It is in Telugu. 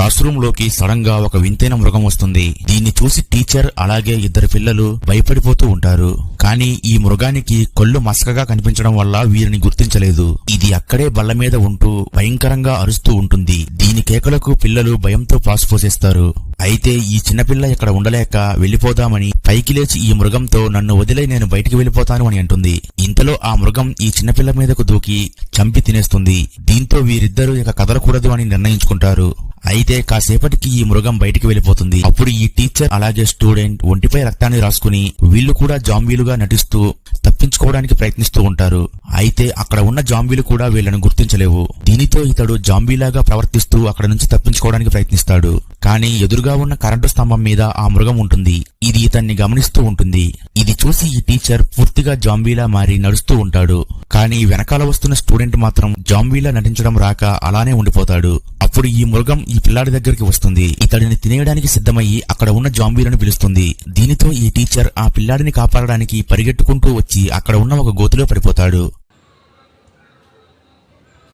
క్లాస్ రూమ్లోకి సడన్గా ఒక వింతైన మృగం వస్తుంది. దీన్ని చూసి టీచర్ అలాగే ఇద్దరు పిల్లలు భయపడిపోతూ ఉంటారు. కానీ ఈ మృగానికి కళ్ళు మసకగా కనిపించడం వల్ల వీరిని గుర్తించలేదు. ఇది అక్కడే బల్ల మీద ఉంటూ భయంకరంగా అరుస్తూ ఉంటుంది. దీని కేకలకు పిల్లలు భయంతో పాసుపోసేస్తారు అయితే ఈ చిన్నపిల్ల ఇక్కడ ఉండలేక వెళ్ళిపోదామని పైకి లేచి ఈ మృగంతో నన్ను వదిలే నేను బయటికి వెళ్ళిపోతాను అని అంటుంది. ఇంతలో ఆ మృగం ఈ చిన్నపిల్ల మీదకు దూకి చంపి తినేస్తుంది. దీంతో వీరిద్దరూ ఇక కదలకూడదు అని నిర్ణయించుకుంటారు. అయితే కాసేపటికి ఈ మృగం బయటికి వెళ్ళిపోతుంది అప్పుడు ఈ టీచర్ అలాగే స్టూడెంట్ ఒంటిపై రక్తాన్ని రాసుకుని వీళ్ళు కూడా జాంబీలుగా నటిస్తూ తప్పించుకోవడానికి ప్రయత్నిస్తూ ఉంటారు. అయితే అక్కడ ఉన్న జాంబీలు కూడా వీళ్ళను గుర్తించలేవు. దీనితో ఇతడు జాంబీలాగా ప్రవర్తిస్తూ అక్కడ నుంచి తప్పించుకోవడానికి ప్రయత్నిస్తాడు. కానీ ఎదురుగా ఉన్న కరెంటు స్తంభం మీద ఆ మృగం ఉంటుంది. ఇది ఇతన్ని గమనిస్తూ ఉంటుంది. ఇది చూసి ఈ టీచర్ పూర్తిగా జాంబీలా మారి నడుస్తూ ఉంటాడు. కానీ వెనకాల వస్తున్న స్టూడెంట్ మాత్రం జాంబీలా నటించడం రాక అలానే ఉండిపోతాడు. అప్పుడు ఈ మృగం ఈ పిల్లాడి దగ్గరికి వస్తుంది. ఇతడిని తినేయడానికి సిద్ధమయ్యి అక్కడ ఉన్న జాంబీలను పిలుస్తుంది. దీనితో ఈ టీచర్ ఆ పిల్లాడిని కాపాడడానికి పరిగెట్టుకుంటూ వచ్చి అక్కడ ఉన్న ఒక గోతిలో పడిపోతాడు.